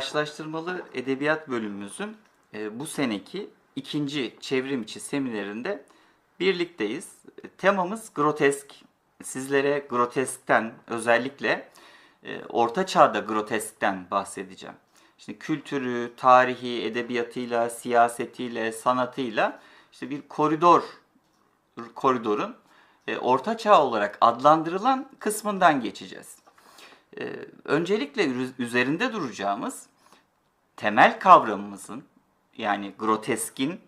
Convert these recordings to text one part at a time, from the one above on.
Karşılaştırmalı Edebiyat bölümümüzün e, bu seneki ikinci çevrim içi seminerinde birlikteyiz. E, Temamız grotesk. Sizlere groteskten özellikle e, Orta Çağ'da groteskten bahsedeceğim. Şimdi kültürü, tarihi, edebiyatıyla, siyasetiyle, sanatıyla işte bir koridor koridorun Orta Çağ olarak adlandırılan kısmından geçeceğiz. Öncelikle üzerinde duracağımız temel kavramımızın yani groteskin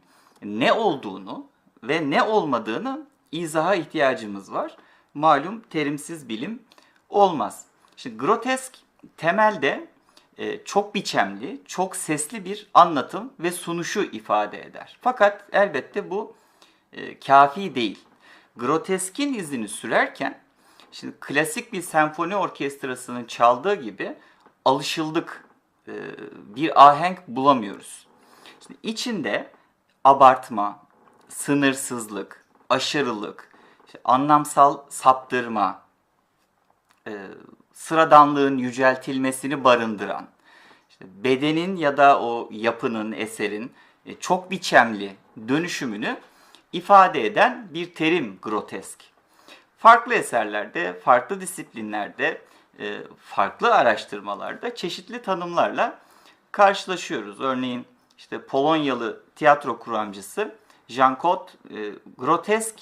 ne olduğunu ve ne olmadığını izaha ihtiyacımız var. Malum terimsiz bilim olmaz. Şimdi grotesk temelde e, çok biçemli, çok sesli bir anlatım ve sunuşu ifade eder. Fakat elbette bu e, kafi değil. Groteskin izini sürerken şimdi klasik bir senfoni orkestrasının çaldığı gibi alışıldık e, bir ahenk bulamıyoruz. Şimdi içinde abartma, sınırsızlık, aşırılık, işte anlamsal saptırma, e, sıradanlığın yüceltilmesini barındıran, işte bedenin ya da o yapının, eserin e, çok biçemli dönüşümünü ifade eden bir terim grotesk. Farklı eserlerde, farklı disiplinlerde, farklı araştırmalarda çeşitli tanımlarla karşılaşıyoruz. Örneğin işte Polonyalı tiyatro kuramcısı Jean Cot, e, grotesk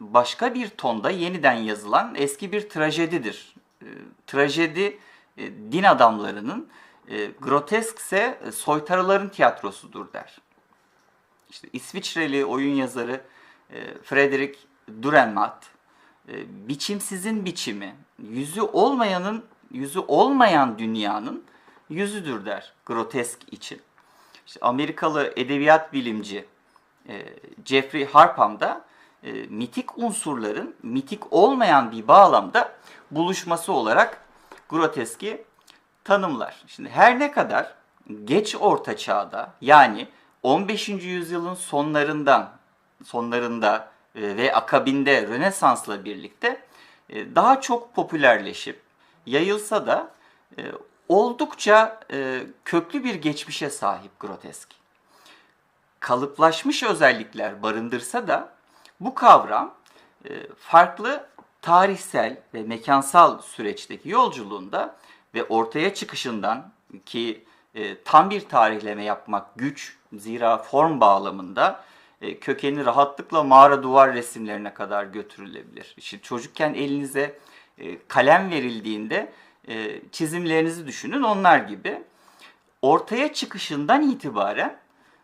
başka bir tonda yeniden yazılan eski bir trajedidir. E, Trajedi e, din adamlarının, e, grotesk ise e, soytarıların tiyatrosudur der. İşte İsviçreli oyun yazarı e, Frederick Dürrenmatt e, biçimsizin biçimi, yüzü olmayanın yüzü olmayan dünyanın yüzüdür der grotesk için. İşte Amerikalı edebiyat bilimci e, Jeffrey Harpham da e, mitik unsurların mitik olmayan bir bağlamda buluşması olarak groteski tanımlar. Şimdi her ne kadar geç orta çağda yani 15. yüzyılın sonlarından sonlarında ve akabinde Rönesans'la birlikte e, daha çok popülerleşip yayılsa da e, oldukça e, köklü bir geçmişe sahip grotesk. Kalıplaşmış özellikler barındırsa da bu kavram e, farklı tarihsel ve mekansal süreçteki yolculuğunda ve ortaya çıkışından ki e, tam bir tarihleme yapmak güç zira form bağlamında e, kökeni rahatlıkla mağara duvar resimlerine kadar götürülebilir. Şimdi çocukken elinize e, kalem verildiğinde e, çizimlerinizi düşünün onlar gibi. Ortaya çıkışından itibaren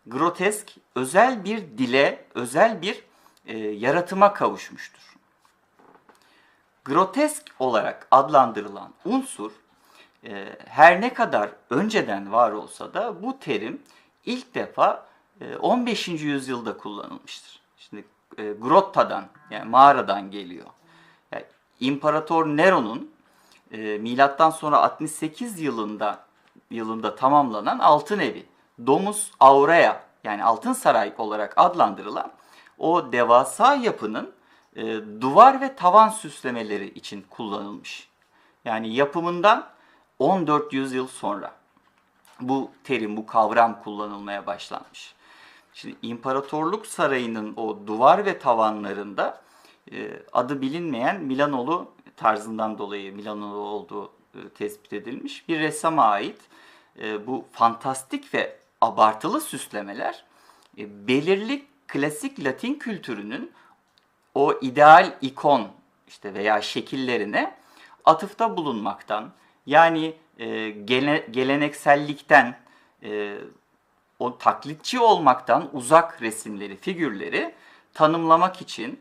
grotesk özel bir dile, özel bir e, yaratıma kavuşmuştur. Grotesk olarak adlandırılan unsur e, her ne kadar önceden var olsa da bu terim ilk defa e, 15. yüzyılda kullanılmıştır. Şimdi e, grottadan yani mağaradan geliyor. Yani İmparator Nero'nun e, milattan sonra 68 yılında yılında tamamlanan Altın Evi, Domus Aurea yani Altın Saray olarak adlandırılan o devasa yapının e, duvar ve tavan süslemeleri için kullanılmış. Yani yapımından 14 yüzyıl sonra bu terim, bu kavram kullanılmaya başlanmış. Şimdi İmparatorluk Sarayı'nın o duvar ve tavanlarında e, adı bilinmeyen Milanolu tarzından dolayı Milanolu olduğu e, tespit edilmiş bir ressama ait e, bu fantastik ve abartılı süslemeler belirli klasik Latin kültürünün o ideal ikon işte veya şekillerine atıfta bulunmaktan yani e, gele, geleneksellikten o taklitçi olmaktan uzak resimleri, figürleri tanımlamak için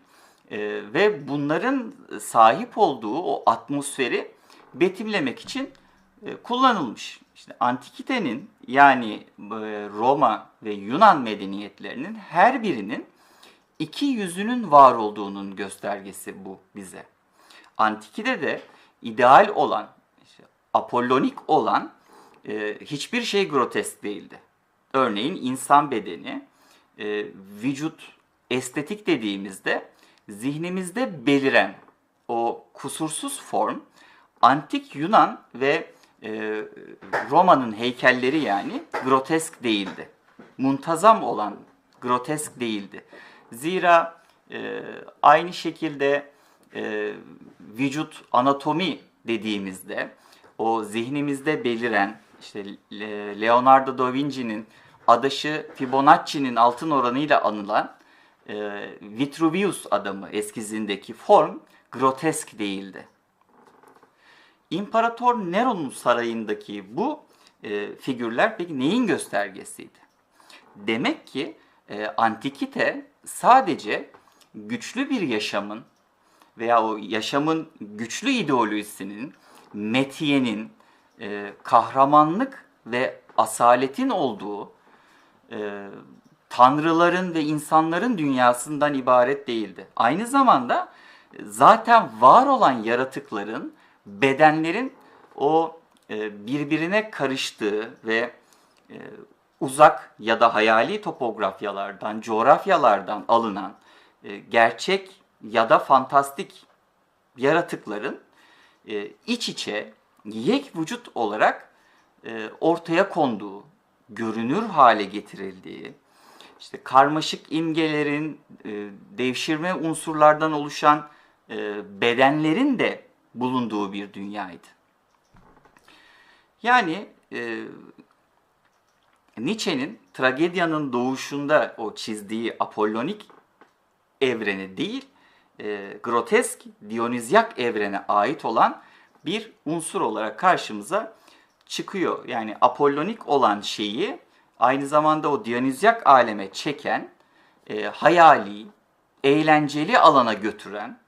e, ve bunların sahip olduğu o atmosferi betimlemek için e, kullanılmış. İşte antikitenin yani e, Roma ve Yunan medeniyetlerinin her birinin iki yüzünün var olduğunun göstergesi bu bize. Antikide de ideal olan, işte apollonik olan e, hiçbir şey grotesk değildi. Örneğin insan bedeni, e, vücut estetik dediğimizde zihnimizde beliren o kusursuz form antik Yunan ve e, Roma'nın heykelleri yani grotesk değildi. Muntazam olan grotesk değildi. Zira e, aynı şekilde e, vücut anatomi dediğimizde o zihnimizde beliren işte Le- Leonardo da Vinci'nin adaşı Fibonacci'nin altın oranıyla anılan e, Vitruvius adamı eskizindeki form grotesk değildi. İmparator Nero'nun sarayındaki bu e, figürler peki neyin göstergesiydi? Demek ki e, antikite sadece güçlü bir yaşamın veya o yaşamın güçlü ideolojisinin, metiyenin, e, kahramanlık ve asaletin olduğu e, tanrıların ve insanların dünyasından ibaret değildi. Aynı zamanda e, zaten var olan yaratıkların, bedenlerin o e, birbirine karıştığı ve e, uzak ya da hayali topografyalardan, coğrafyalardan alınan e, gerçek ya da fantastik yaratıkların e, iç içe yek vücut olarak e, ortaya konduğu, görünür hale getirildiği, işte karmaşık imgelerin, e, devşirme unsurlardan oluşan e, bedenlerin de bulunduğu bir dünyaydı. Yani e, Nietzsche'nin tragedyanın doğuşunda o çizdiği apollonik evreni değil, e, grotesk, dionizyak evrene ait olan bir unsur olarak karşımıza çıkıyor. Yani apollonik olan şeyi aynı zamanda o dionizyak aleme çeken, e, hayali, eğlenceli alana götüren,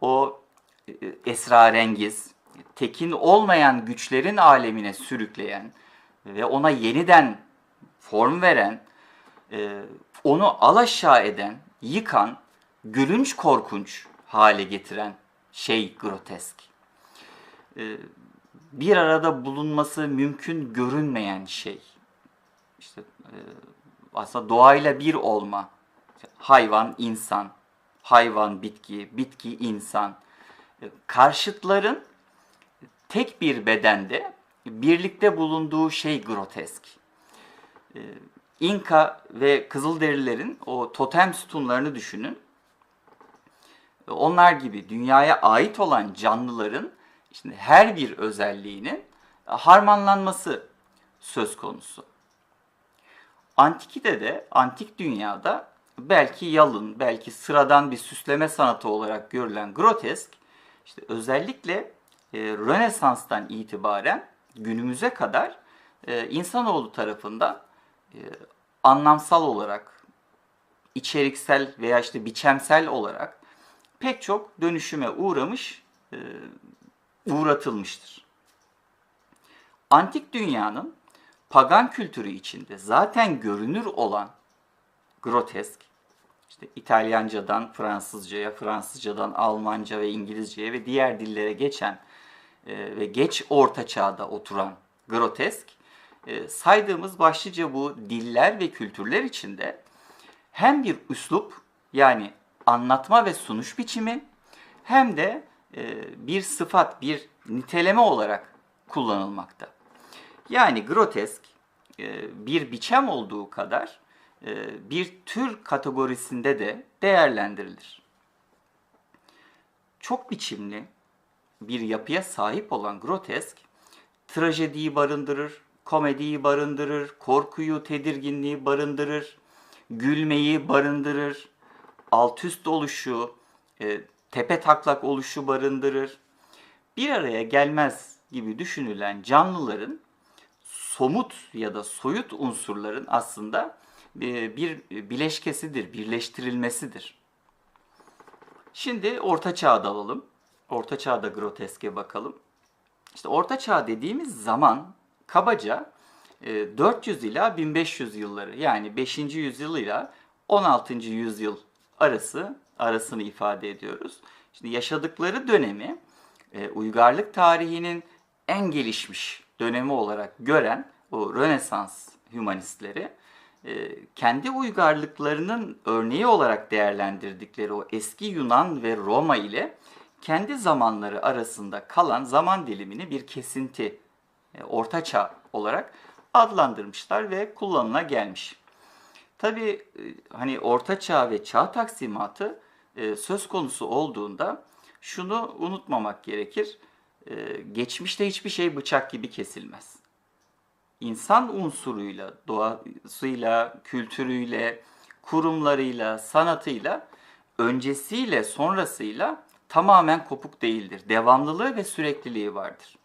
o e, esrarengiz, tekin olmayan güçlerin alemine sürükleyen ve ona yeniden form veren, e, onu alaşağı eden, yıkan, gülünç korkunç hale getiren şey grotesk. E, bir arada bulunması mümkün görünmeyen şey. İşte e, aslında doğayla bir olma. Hayvan, insan, hayvan, bitki, bitki, insan. E, karşıtların tek bir bedende birlikte bulunduğu şey grotesk. İnka ve Kızılderililerin o totem sütunlarını düşünün. Onlar gibi dünyaya ait olan canlıların şimdi her bir özelliğinin harmanlanması söz konusu. Antikide de, antik dünyada belki yalın, belki sıradan bir süsleme sanatı olarak görülen grotesk, işte özellikle e, Rönesans'tan itibaren günümüze kadar e, insanoğlu tarafından e, anlamsal olarak, içeriksel veya işte biçemsel olarak pek çok dönüşüme uğramış, e, uğratılmıştır. Antik dünyanın pagan kültürü içinde zaten görünür olan grotesk, işte İtalyancadan Fransızcaya, Fransızcadan Almanca ve İngilizceye ve diğer dillere geçen e, ve geç orta çağda oturan grotesk, e, saydığımız başlıca bu diller ve kültürler içinde hem bir üslup yani anlatma ve sunuş biçimi hem de bir sıfat, bir niteleme olarak kullanılmakta. Yani grotesk e, bir biçem olduğu kadar e, bir tür kategorisinde de değerlendirilir. Çok biçimli bir yapıya sahip olan grotesk trajediyi barındırır, komediyi barındırır, korkuyu, tedirginliği barındırır, gülmeyi barındırır, alt üst oluşu, e, tepe taklak oluşu barındırır. Bir araya gelmez gibi düşünülen canlıların somut ya da soyut unsurların aslında e, bir bileşkesidir, birleştirilmesidir. Şimdi Orta Çağ'da alalım. Orta Çağ'da groteske bakalım. İşte Orta Çağ dediğimiz zaman kabaca 400 ila 1500 yılları yani 5. yüzyıl ile 16. yüzyıl arası arasını ifade ediyoruz. Şimdi yaşadıkları dönemi e, uygarlık tarihinin en gelişmiş dönemi olarak gören o Rönesans hümanistleri e, kendi uygarlıklarının örneği olarak değerlendirdikleri o eski Yunan ve Roma ile kendi zamanları arasında kalan zaman dilimini bir kesinti e, Orta Çağ olarak adlandırmışlar ve kullanıla gelmiş. Tabii e, hani Orta Çağ ve Çağ taksimatı e, söz konusu olduğunda şunu unutmamak gerekir. E, geçmişte hiçbir şey bıçak gibi kesilmez. İnsan unsuruyla, doğasıyla, kültürüyle, kurumlarıyla, sanatıyla öncesiyle sonrasıyla tamamen kopuk değildir. Devamlılığı ve sürekliliği vardır.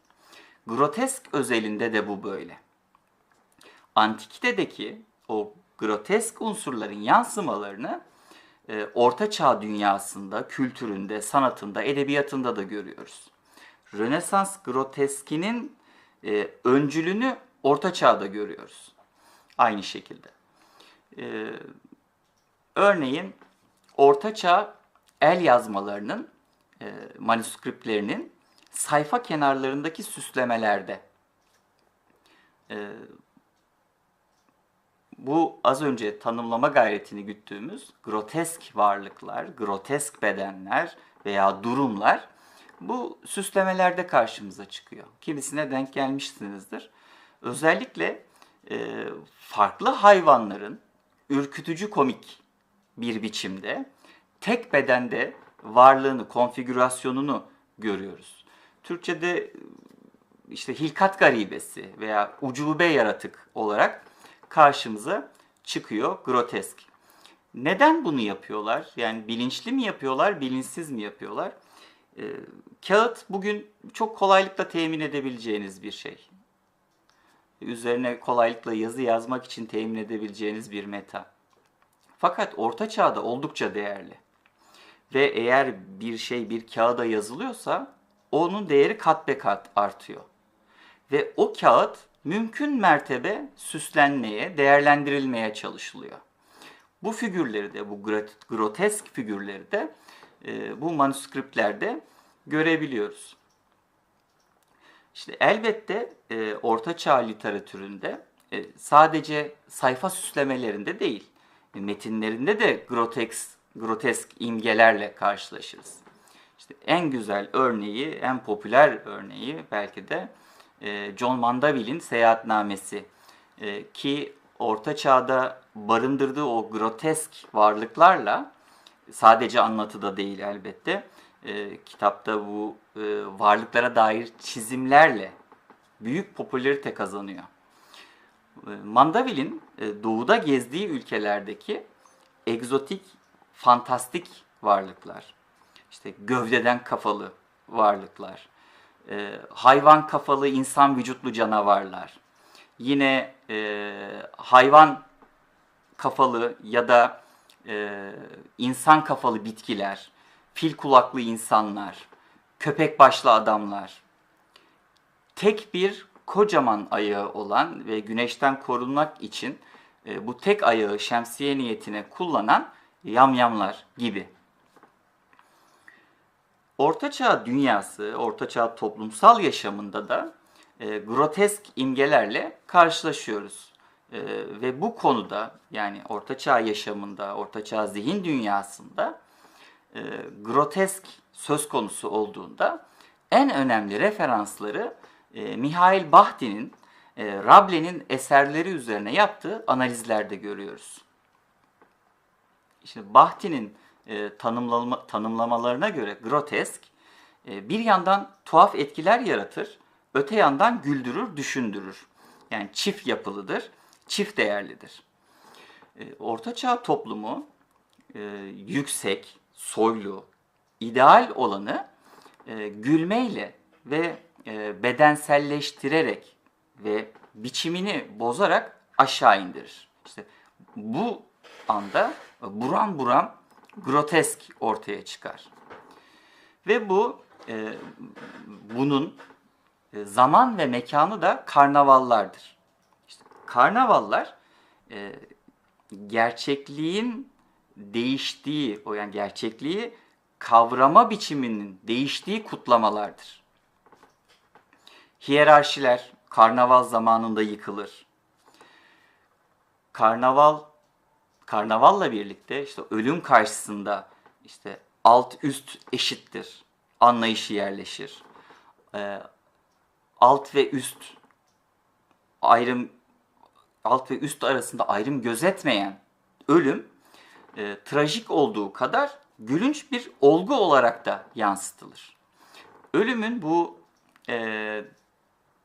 Grotesk özelinde de bu böyle. Antikitedeki o grotesk unsurların yansımalarını e, Orta Çağ dünyasında, kültüründe, sanatında, edebiyatında da görüyoruz. Rönesans groteskinin e, öncülünü Orta Çağ'da görüyoruz. Aynı şekilde. E, örneğin Orta Çağ el yazmalarının, e, manuskriptlerinin sayfa kenarlarındaki süslemelerde e, bu az önce tanımlama gayretini güttüğümüz grotesk varlıklar, grotesk bedenler veya durumlar bu süslemelerde karşımıza çıkıyor. Kimisine denk gelmişsinizdir. Özellikle e, farklı hayvanların ürkütücü komik bir biçimde tek bedende varlığını, konfigürasyonunu görüyoruz. Türkçe'de işte hilkat garibesi veya ucube yaratık olarak karşımıza çıkıyor grotesk. Neden bunu yapıyorlar? Yani bilinçli mi yapıyorlar, bilinçsiz mi yapıyorlar? Ee, kağıt bugün çok kolaylıkla temin edebileceğiniz bir şey. Üzerine kolaylıkla yazı yazmak için temin edebileceğiniz bir meta. Fakat orta çağda oldukça değerli. Ve eğer bir şey bir kağıda yazılıyorsa onun değeri kat be kat artıyor. Ve o kağıt mümkün mertebe süslenmeye, değerlendirilmeye çalışılıyor. Bu figürleri de, bu grotesk figürleri de e, bu manuskriptlerde görebiliyoruz. İşte elbette e, Orta Çağ literatüründe e, sadece sayfa süslemelerinde değil, e, metinlerinde de grotesk, grotesk imgelerle karşılaşırız. İşte en güzel örneği, en popüler örneği belki de e, John Mandeville'in Seyahatnamesi e, ki Orta Çağ'da barındırdığı o grotesk varlıklarla sadece anlatıda değil elbette e, kitapta bu varlıklara dair çizimlerle büyük popülerite kazanıyor. Mandeville'in doğuda gezdiği ülkelerdeki egzotik, fantastik varlıklar, işte gövdeden kafalı varlıklar, e, hayvan kafalı insan vücutlu canavarlar, yine e, hayvan kafalı ya da e, insan kafalı bitkiler, fil kulaklı insanlar, köpek başlı adamlar, tek bir kocaman ayağı olan ve güneşten korunmak için e, bu tek ayağı şemsiye niyetine kullanan yamyamlar gibi. Ortaçağ dünyası, ortaçağ toplumsal yaşamında da e, grotesk imgelerle karşılaşıyoruz. E, ve bu konuda yani ortaçağ yaşamında, ortaçağ zihin dünyasında e, grotesk söz konusu olduğunda en önemli referansları e, Mihail Bahti'nin e, Rable'nin eserleri üzerine yaptığı analizlerde görüyoruz. İşte Bahti'nin e, tanımlama, tanımlamalarına göre grotesk e, bir yandan tuhaf etkiler yaratır, öte yandan güldürür, düşündürür. Yani çift yapılıdır, çift değerlidir. E, Orta Çağ toplumu e, yüksek, soylu, ideal olanı e, gülmeyle ve e, bedenselleştirerek ve biçimini bozarak aşağı indirir. İşte bu anda buram buram grotesk ortaya çıkar. Ve bu e, bunun e, zaman ve mekanı da karnavallardır. İşte karnavallar e, gerçekliğin değiştiği, o yani gerçekliği kavrama biçiminin değiştiği kutlamalardır. Hiyerarşiler karnaval zamanında yıkılır. Karnaval karnavalla birlikte işte ölüm karşısında işte alt üst eşittir anlayışı yerleşir. E, alt ve üst ayrım alt ve üst arasında ayrım gözetmeyen ölüm e, trajik olduğu kadar gülünç bir olgu olarak da yansıtılır. Ölümün bu e,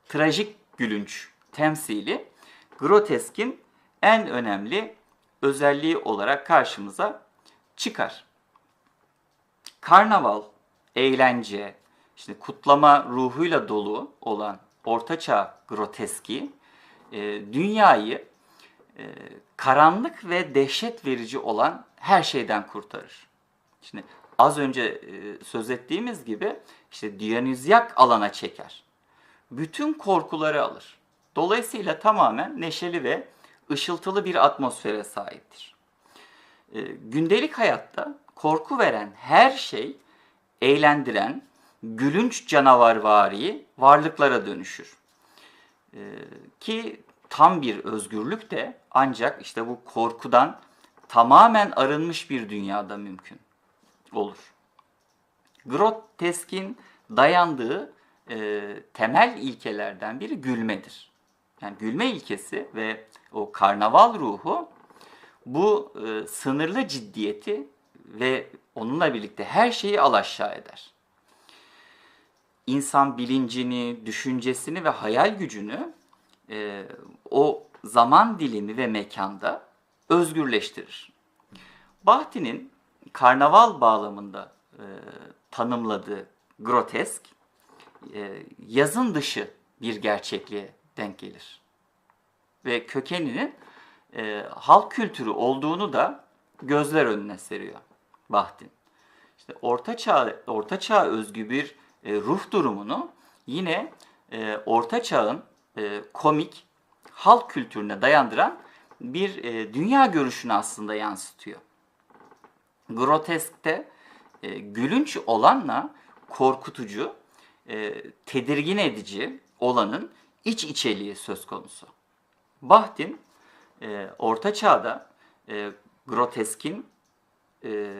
trajik gülünç temsili groteskin en önemli özelliği olarak karşımıza çıkar. Karnaval, eğlence, işte kutlama ruhuyla dolu olan ortaçağ groteski e, dünyayı e, karanlık ve dehşet verici olan her şeyden kurtarır. Şimdi az önce e, söz ettiğimiz gibi işte Dionizyak alana çeker. Bütün korkuları alır. Dolayısıyla tamamen neşeli ve ışıltılı bir atmosfere sahiptir. E, gündelik hayatta korku veren her şey eğlendiren, gülünç canavarvari varlıklara dönüşür. E, ki tam bir özgürlük de ancak işte bu korkudan tamamen arınmış bir dünyada mümkün olur. Groteskin dayandığı e, temel ilkelerden biri gülmedir. Yani gülme ilkesi ve o karnaval ruhu bu e, sınırlı ciddiyeti ve onunla birlikte her şeyi alaşağı eder. İnsan bilincini, düşüncesini ve hayal gücünü e, o zaman dilimi ve mekanda özgürleştirir. Bahti'nin karnaval bağlamında e, tanımladığı grotesk e, yazın dışı bir gerçekliğe denk gelir. Ve kökeninin e, halk kültürü olduğunu da gözler önüne seriyor Bahtin. İşte orta çağ orta çağ özgü bir e, ruh durumunu yine e, orta çağın e, komik halk kültürüne dayandıran bir e, dünya görüşünü aslında yansıtıyor. Groteskte e, gülünç olanla korkutucu, e, tedirgin edici olanın iç içeliği söz konusu. Bahtin e, Orta Çağ'da e, groteskin e,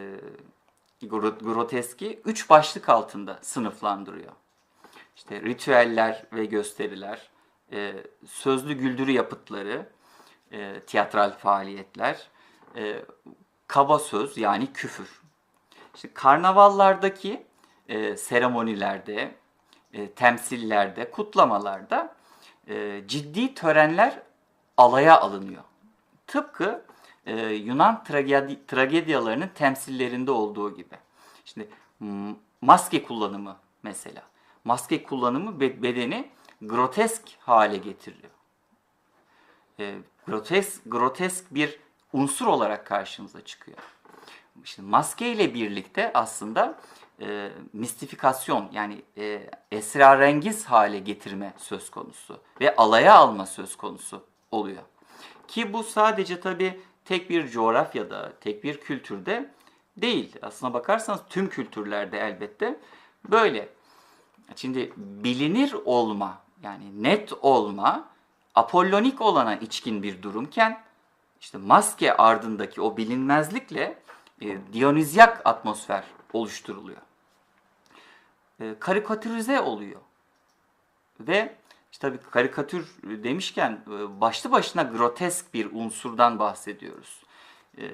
groteski üç başlık altında sınıflandırıyor. İşte ritüeller ve gösteriler, e, sözlü güldürü yapıtları, e, tiyatral faaliyetler, e, kaba söz yani küfür. İşte karnavallardaki e, seremonilerde, e, temsillerde, kutlamalarda e, ciddi törenler alaya alınıyor. Tıpkı e, Yunan tragedi, tragedyalarının temsillerinde olduğu gibi. Şimdi maske kullanımı mesela. Maske kullanımı bedeni grotesk hale getiriyor. E, grotesk, grotesk bir unsur olarak karşımıza çıkıyor. İşte maske ile birlikte aslında e, mistifikasyon yani e, esrarengiz hale getirme söz konusu ve alaya alma söz konusu oluyor. Ki bu sadece tabi tek bir coğrafyada, tek bir kültürde değil. Aslına bakarsanız tüm kültürlerde elbette böyle. Şimdi bilinir olma yani net olma apollonik olana içkin bir durumken işte maske ardındaki o bilinmezlikle e, dionizyak atmosfer oluşturuluyor. E, karikatürize oluyor. Ve işte tabii karikatür demişken e, başlı başına grotesk bir unsurdan bahsediyoruz. E,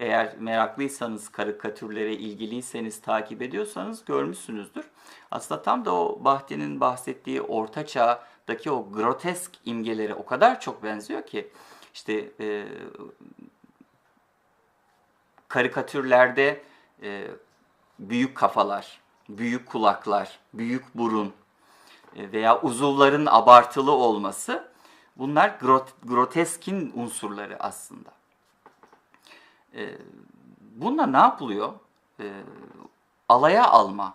eğer meraklıysanız, karikatürlere ilgiliyseniz, takip ediyorsanız görmüşsünüzdür. Aslında tam da o Bahti'nin bahsettiği orta çağdaki o grotesk imgelere o kadar çok benziyor ki işte e, karikatürlerde e, büyük kafalar, büyük kulaklar, büyük burun e, veya uzuvların abartılı olması bunlar grot, groteskin unsurları aslında. E, bununla ne yapılıyor? E, alaya alma,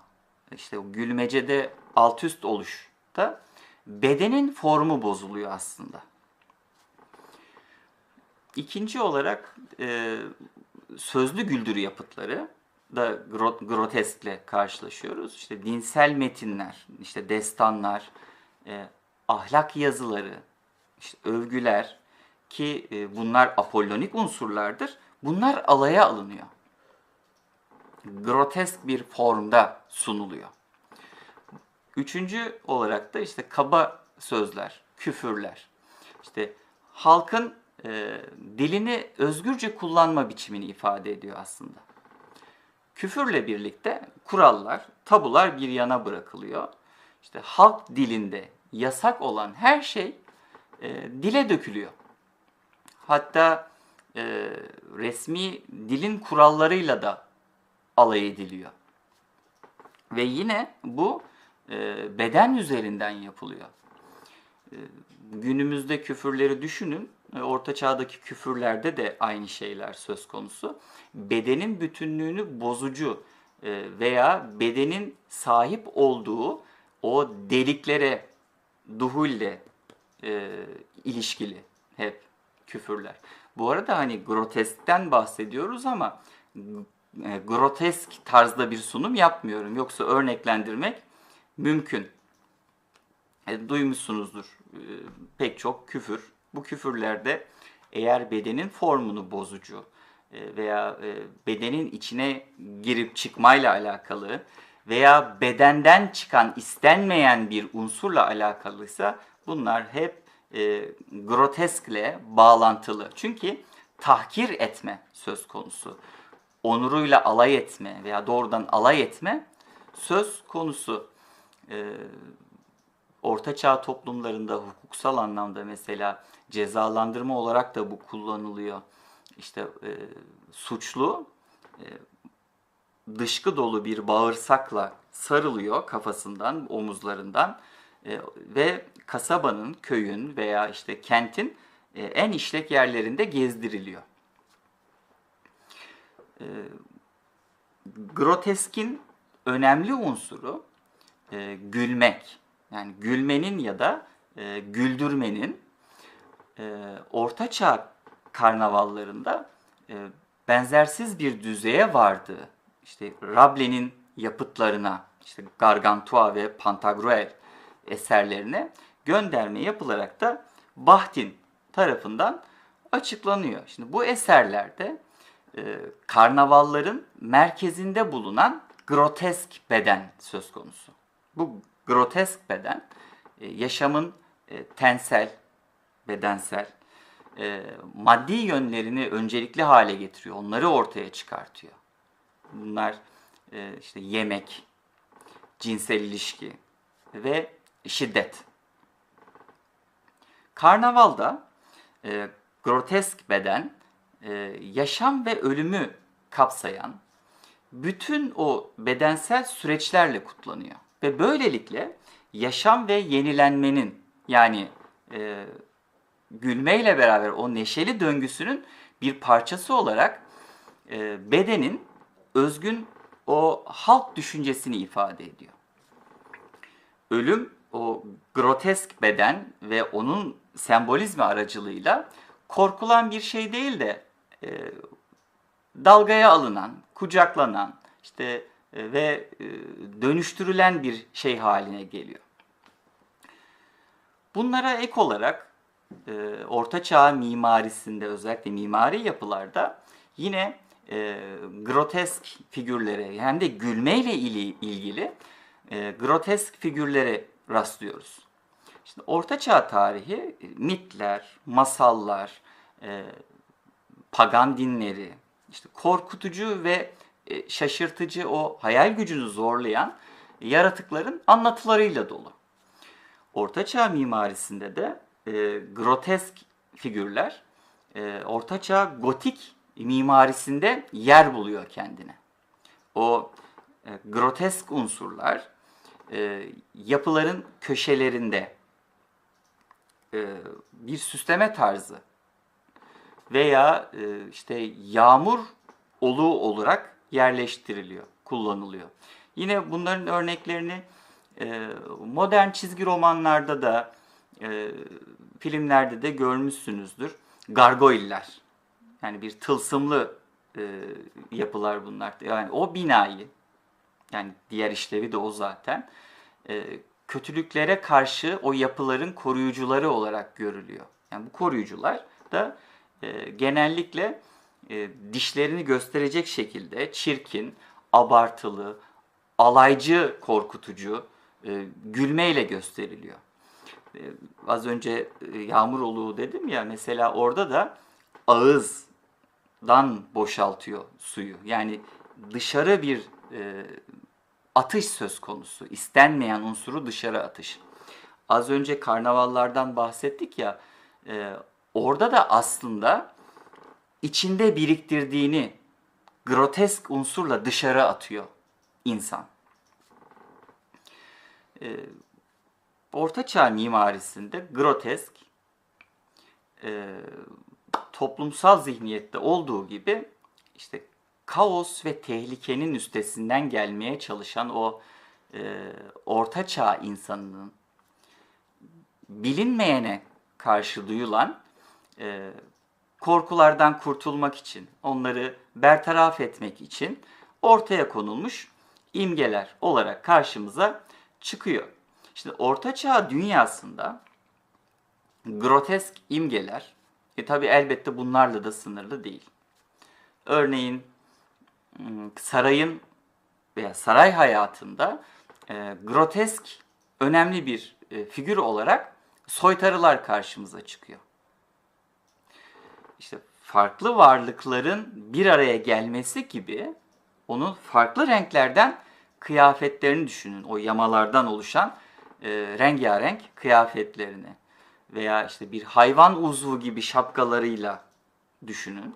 işte gülmecede alt üst oluşta bedenin formu bozuluyor aslında. İkinci olarak e, sözlü güldürü yapıtları da groteskle karşılaşıyoruz. İşte dinsel metinler, işte destanlar, e, ahlak yazıları, işte övgüler ki e, bunlar apollonik unsurlardır. Bunlar alaya alınıyor. Grotesk bir formda sunuluyor. Üçüncü olarak da işte kaba sözler, küfürler. işte halkın e, dilini özgürce kullanma biçimini ifade ediyor aslında. Küfürle birlikte kurallar, tabular bir yana bırakılıyor. İşte halk dilinde yasak olan her şey e, dile dökülüyor. Hatta e, resmi dilin kurallarıyla da alay ediliyor. Ve yine bu e, beden üzerinden yapılıyor. E, günümüzde küfürleri düşünün. E, Orta çağdaki küfürlerde de aynı şeyler söz konusu. Bedenin bütünlüğünü bozucu e, veya bedenin sahip olduğu o deliklere duhulle e, ilişkili hep küfürler. Bu arada hani groteskten bahsediyoruz ama e, grotesk tarzda bir sunum yapmıyorum. Yoksa örneklendirmek mümkün. E, duymuşsunuzdur e, pek çok küfür. Bu küfürlerde eğer bedenin formunu bozucu e, veya bedenin içine girip çıkmayla alakalı veya bedenden çıkan istenmeyen bir unsurla alakalıysa bunlar hep groteskle bağlantılı. Çünkü tahkir etme söz konusu. Onuruyla alay etme veya doğrudan alay etme söz konusu. E, Orta Çağ toplumlarında hukuksal anlamda mesela cezalandırma olarak da bu kullanılıyor. İşte e, suçlu e, dışkı dolu bir bağırsakla sarılıyor kafasından, omuzlarından e, ve kasabanın, köyün veya işte kentin e, en işlek yerlerinde gezdiriliyor. E, groteskin önemli unsuru e, gülmek. Yani gülmenin ya da e, güldürmenin e, ortaçağ karnavallarında e, benzersiz bir düzeye vardığı, işte Rabelaise'nin yapıtlarına, işte Gargantua ve Pantagruel eserlerine gönderme yapılarak da Bahtin tarafından açıklanıyor. Şimdi bu eserlerde e, karnavalların merkezinde bulunan grotesk beden söz konusu. Bu grotesk beden e, yaşamın e, tensel, bedensel, e, maddi yönlerini öncelikli hale getiriyor. Onları ortaya çıkartıyor. Bunlar işte yemek, cinsel ilişki ve şiddet. Karnavalda e, grotesk beden e, yaşam ve ölümü kapsayan bütün o bedensel süreçlerle kutlanıyor. Ve böylelikle yaşam ve yenilenmenin yani e, gülmeyle beraber o neşeli döngüsünün bir parçası olarak e, bedenin özgün o halk düşüncesini ifade ediyor. Ölüm o grotesk beden ve onun sembolizmi aracılığıyla korkulan bir şey değil de e, dalgaya alınan, kucaklanan işte ve e, dönüştürülen bir şey haline geliyor. Bunlara ek olarak e, Orta Çağ mimarisinde özellikle mimari yapılarda yine e, grotesk figürlere hem de gülmeyle ili, ilgili e, grotesk figürlere rastlıyoruz. Şimdi Orta Çağ tarihi e, mitler, masallar, e, pagan dinleri, işte korkutucu ve e, şaşırtıcı o hayal gücünü zorlayan yaratıkların anlatılarıyla dolu. Ortaçağ mimarisinde de e, grotesk figürler e, Ortaçağ gotik mimarisinde yer buluyor kendine. O e, grotesk unsurlar e, yapıların köşelerinde e, bir süsleme tarzı veya e, işte yağmur oluğu olarak yerleştiriliyor, kullanılıyor. Yine bunların örneklerini e, modern çizgi romanlarda da e, filmlerde de görmüşsünüzdür. Gargoyller. Yani bir tılsımlı e, yapılar bunlar. Yani o binayı yani diğer işlevi de o zaten. Kötülüklere karşı o yapıların koruyucuları olarak görülüyor. Yani bu koruyucular da genellikle e, dişlerini gösterecek şekilde çirkin, abartılı, alaycı, korkutucu, e, gülmeyle gösteriliyor. e, az önce e, yağmur oluğu dedim ya mesela orada da ağızdan boşaltıyor suyu. Yani dışarı bir e, atış söz konusu. İstenmeyen unsuru dışarı atış. Az önce karnavallardan bahsettik ya. e, orada da aslında içinde biriktirdiğini grotesk unsurla dışarı atıyor insan. E, Orta Çağ mimarisinde grotesk e, toplumsal zihniyette olduğu gibi işte kaos ve tehlikenin üstesinden gelmeye çalışan o e, Orta Çağ insanının bilinmeyene karşı duyulan e, korkulardan kurtulmak için, onları bertaraf etmek için ortaya konulmuş imgeler olarak karşımıza çıkıyor. Şimdi Orta Çağ dünyasında grotesk imgeler, e tabi elbette bunlarla da sınırlı değil. Örneğin ım, sarayın veya saray hayatında e, grotesk önemli bir e, figür olarak soytarılar karşımıza çıkıyor. İşte farklı varlıkların bir araya gelmesi gibi onun farklı renklerden kıyafetlerini düşünün. O yamalardan oluşan e, rengarenk kıyafetlerini veya işte bir hayvan uzvu gibi şapkalarıyla düşünün.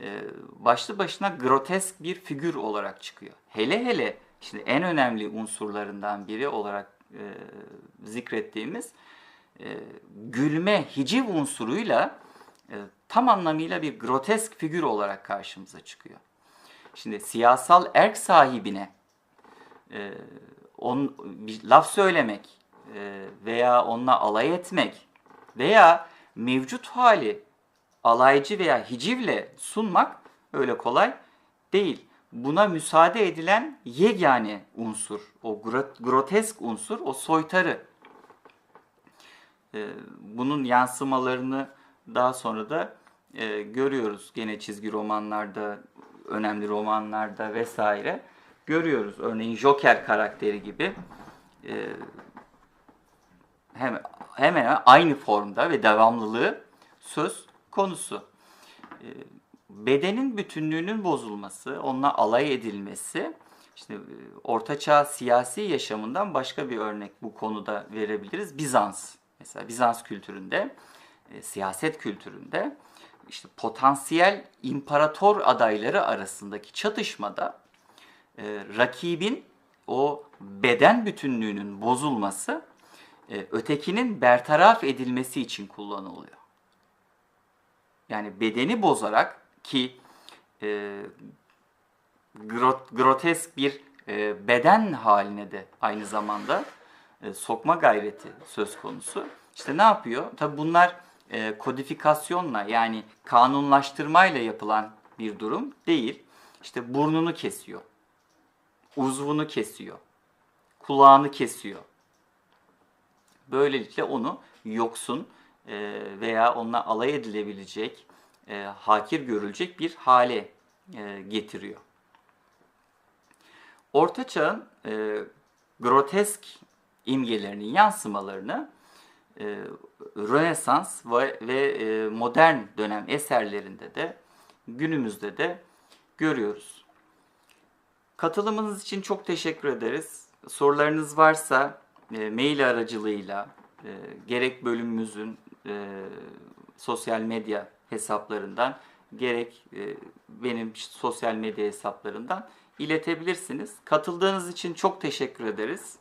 E, başlı başına grotesk bir figür olarak çıkıyor. Hele hele işte en önemli unsurlarından biri olarak e, zikrettiğimiz e, gülme, hiciv unsuruyla e, tam anlamıyla bir grotesk figür olarak karşımıza çıkıyor. Şimdi siyasal erk sahibine e, on, bir laf söylemek e, veya onunla alay etmek veya mevcut hali alaycı veya hicivle sunmak öyle kolay değil. Buna müsaade edilen yegane unsur, o gro- grotesk unsur, o soytarı. E, bunun yansımalarını daha sonra da e, görüyoruz gene çizgi romanlarda, önemli romanlarda vesaire görüyoruz. Örneğin Joker karakteri gibi e, hem, hemen hemen aynı formda ve devamlılığı söz konusu. E, bedenin bütünlüğünün bozulması, onunla alay edilmesi, işte e, ortaçağ siyasi yaşamından başka bir örnek bu konuda verebiliriz. Bizans. Mesela Bizans kültüründe, e, siyaset kültüründe işte potansiyel imparator adayları arasındaki çatışmada e, rakibin o beden bütünlüğünün bozulması e, ötekinin bertaraf edilmesi için kullanılıyor. Yani bedeni bozarak ki e, grot, grotesk bir e, beden haline de aynı zamanda e, sokma gayreti söz konusu. İşte ne yapıyor? Tabi bunlar e, kodifikasyonla yani kanunlaştırmayla yapılan bir durum değil. İşte burnunu kesiyor, uzvunu kesiyor, kulağını kesiyor. Böylelikle onu yoksun e, veya onunla alay edilebilecek, e, hakir görülecek bir hale e, getiriyor. Orta Çağ'ın e, grotesk imgelerinin yansımalarını e, Rönesans ve, ve e, modern dönem eserlerinde de günümüzde de görüyoruz. Katılımınız için çok teşekkür ederiz. Sorularınız varsa e, mail aracılığıyla e, gerek bölümümüzün e, sosyal medya hesaplarından gerek e, benim sosyal medya hesaplarından iletebilirsiniz. Katıldığınız için çok teşekkür ederiz.